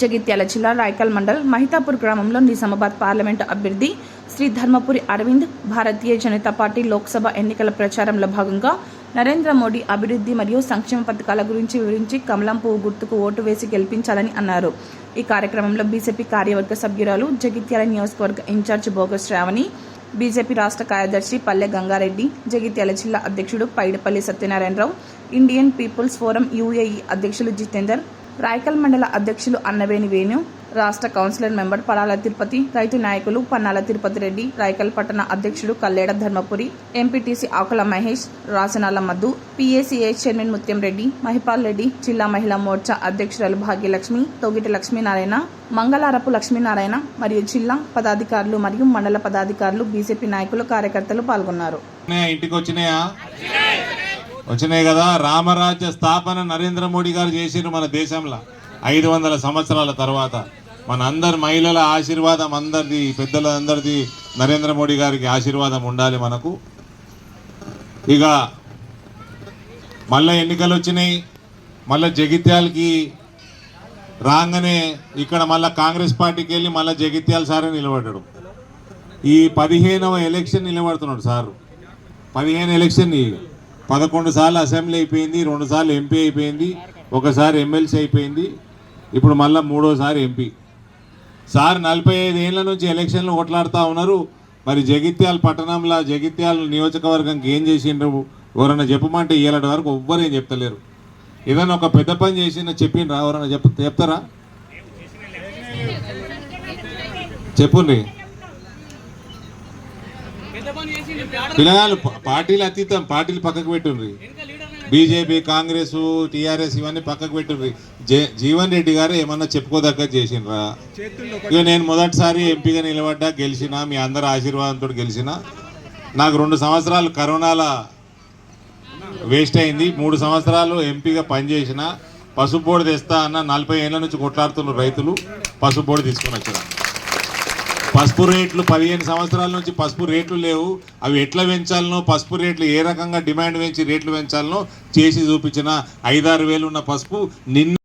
జగిత్యాల జిల్లా రాయకల్ మండల్ మహితాపూర్ గ్రామంలో నిజామాబాద్ పార్లమెంటు అభ్యర్థి శ్రీ ధర్మపురి అరవింద్ భారతీయ జనతా పార్టీ లోక్సభ ఎన్నికల ప్రచారంలో భాగంగా నరేంద్ర మోడీ అభివృద్ధి మరియు సంక్షేమ పథకాల గురించి వివరించి కమలం పువ్వు గుర్తుకు ఓటు వేసి గెలిపించాలని అన్నారు. ఈ కార్యక్రమంలో బీజేపీ కార్యవర్గ సభ్యురాలు జగిత్యాల నియోజకవర్గ ఇన్ఛార్జ్ బోగస్ శ్రావణి బీజేపీ రాష్ట్ర కార్యదర్శి పల్లె గంగారెడ్డి జగిత్యాల జిల్లా అధ్యక్షుడు Paidapalli Satyanarayana Rao Indian people's forum UAE అధ్యక్షులు జితేందర్ రాయకల్ మండల అధ్యక్షులు అన్నవేణి వేణు రాష్ట్ర కౌన్సిలర్ మెంబర్ పడాల తిరుపతి రైతు నాయకులు పన్నాల తిరుపతి రెడ్డి రాయకల్ పట్టణ అధ్యక్షుడు Kalleda Dharmapuri MPTC Akula Mahesh Rasanala Madhu PACA chairman Mutyam Reddy Mahipal Reddy జిల్లా మహిళా మోర్చా అధ్యక్షురాలు భాగ్యలక్ష్మి తొగిటి లక్ష్మీనారాయణ మంగళారపు లక్ష్మీనారాయణ మరియు జిల్లా పదాధికారులు మరియు మండల పదాధికారులు బీజేపీ నాయకులు కార్యకర్తలు పాల్గొన్నారు. వచ్చినాయా? ఇంటికి వచ్చినాయి కదా. రామరాజ్య స్థాపన నరేంద్ర మోడీ గారు చేసిన మన దేశంలో ఐదు వందల సంవత్సరాల తర్వాత. మన అందరి మహిళల ఆశీర్వాదం అందరిది పెద్దలందరిది నరేంద్ర మోడీ గారికి ఆశీర్వాదం ఉండాలి మనకు. ఇక మళ్ళీ ఎన్నికలు వచ్చినాయి. మళ్ళీ జగిత్యాలకి రాగానే ఇక్కడ మళ్ళీ కాంగ్రెస్ పార్టీకి వెళ్ళి మళ్ళీ జగిత్యాల సారే నిలబడ్డాడు. ఈ పదిహేనవ ఎలక్షన్ నిలబడుతున్నాడు సారు. పదిహేను ఎలక్షన్ పదకొండు సార్లు అసెంబ్లీ అయిపోయింది రెండు సార్లు ఎంపీ అయిపోయింది ఒకసారి ఎమ్మెల్సీ అయిపోయింది ఇప్పుడు మళ్ళీ మూడోసారి ఎంపీ. సార్ నలభై ఐదు ఏళ్ళ నుంచి ఎలక్షన్లు ఓట్లాడుతూ ఉన్నారు. మరి జగిత్యాల పట్టణంలో జగిత్యాల నియోజకవర్గంకి ఏం చేసిండ్రు? ఎవరన్నా చెప్పమంటే ఇయ్యాలటి వరకు ఎవ్వరు ఏం చెప్తలేరు. ఏదైనా ఒక పెద్ద పని చేసిన చెప్పిండ్రా? ఎవరన్నా చెప్ చెప్తారా? చెప్పుండ్రి పిల్లగాళ్ళు పార్టీలు అతీతం పార్టీలు పక్కకు పెట్టుండ్రి. బీజేపీ కాంగ్రెస్ టీఆర్ఎస్ ఇవన్నీ పక్కకు పెట్టుండ్రి. జీవన్ రెడ్డి గారు ఏమన్నా చెప్పుకోదగ్గ చేసినరా ఇక నేను మొదటిసారి ఎంపీగా నిలబడ్డా గెలిచిన మీ అందరి ఆశీర్వాదంతో గెలిచిన నాకు రెండు సంవత్సరాలు కరోనాల వేస్ట్ అయింది మూడు సంవత్సరాలు ఎంపీగా పనిచేసిన పసుపు బోర్డు తెస్తా అన్న నలభై ఏళ్ళ నుంచి కొట్లాడుతున్నారు రైతులు పసుపు బోర్డు తీసుకొని వచ్చారు పసుపు రేట్లు పదిహేను సంవత్సరాల నుంచి పసుపు రేట్లు లేవు. అవి ఎట్లా పెంచాలనో పసుపు రేట్లు ఏ రకంగా డిమాండ్ పెంచి రేట్లు పెంచాలనో చేసి చూపించిన ఐదారు వేలు ఉన్న పసుపు నిన్న